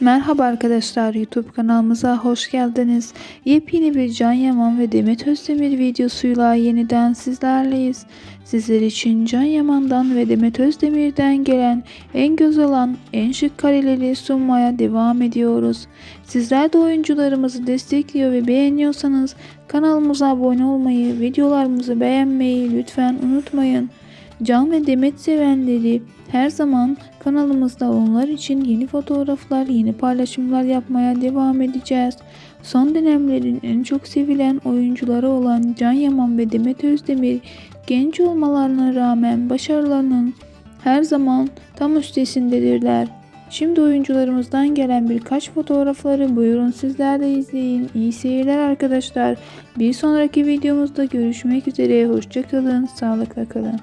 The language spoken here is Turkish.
Merhaba arkadaşlar YouTube kanalımıza hoş geldiniz. Yepyeni bir Can Yaman ve Demet Özdemir videosuyla yeniden sizlerleyiz. Sizler için Can Yaman'dan ve Demet Özdemir'den gelen en göz alan, en şık kareleri sunmaya devam ediyoruz. Sizler de oyuncularımızı destekliyor ve beğeniyorsanız kanalımıza abone olmayı, videolarımızı beğenmeyi lütfen unutmayın. Can ve Demet sevenleri her zaman kanalımızda onlar için yeni fotoğraflar, yeni paylaşımlar yapmaya devam edeceğiz. Son dönemlerin en çok sevilen oyuncuları olan Can Yaman ve Demet Özdemir genç olmalarına rağmen başarılarının her zaman tam üstesindedirler. Şimdi oyuncularımızdan gelen birkaç fotoğrafları buyurun sizler de izleyin. İyi seyirler arkadaşlar. Bir sonraki videomuzda görüşmek üzere. Hoşçakalın, sağlıkla kalın.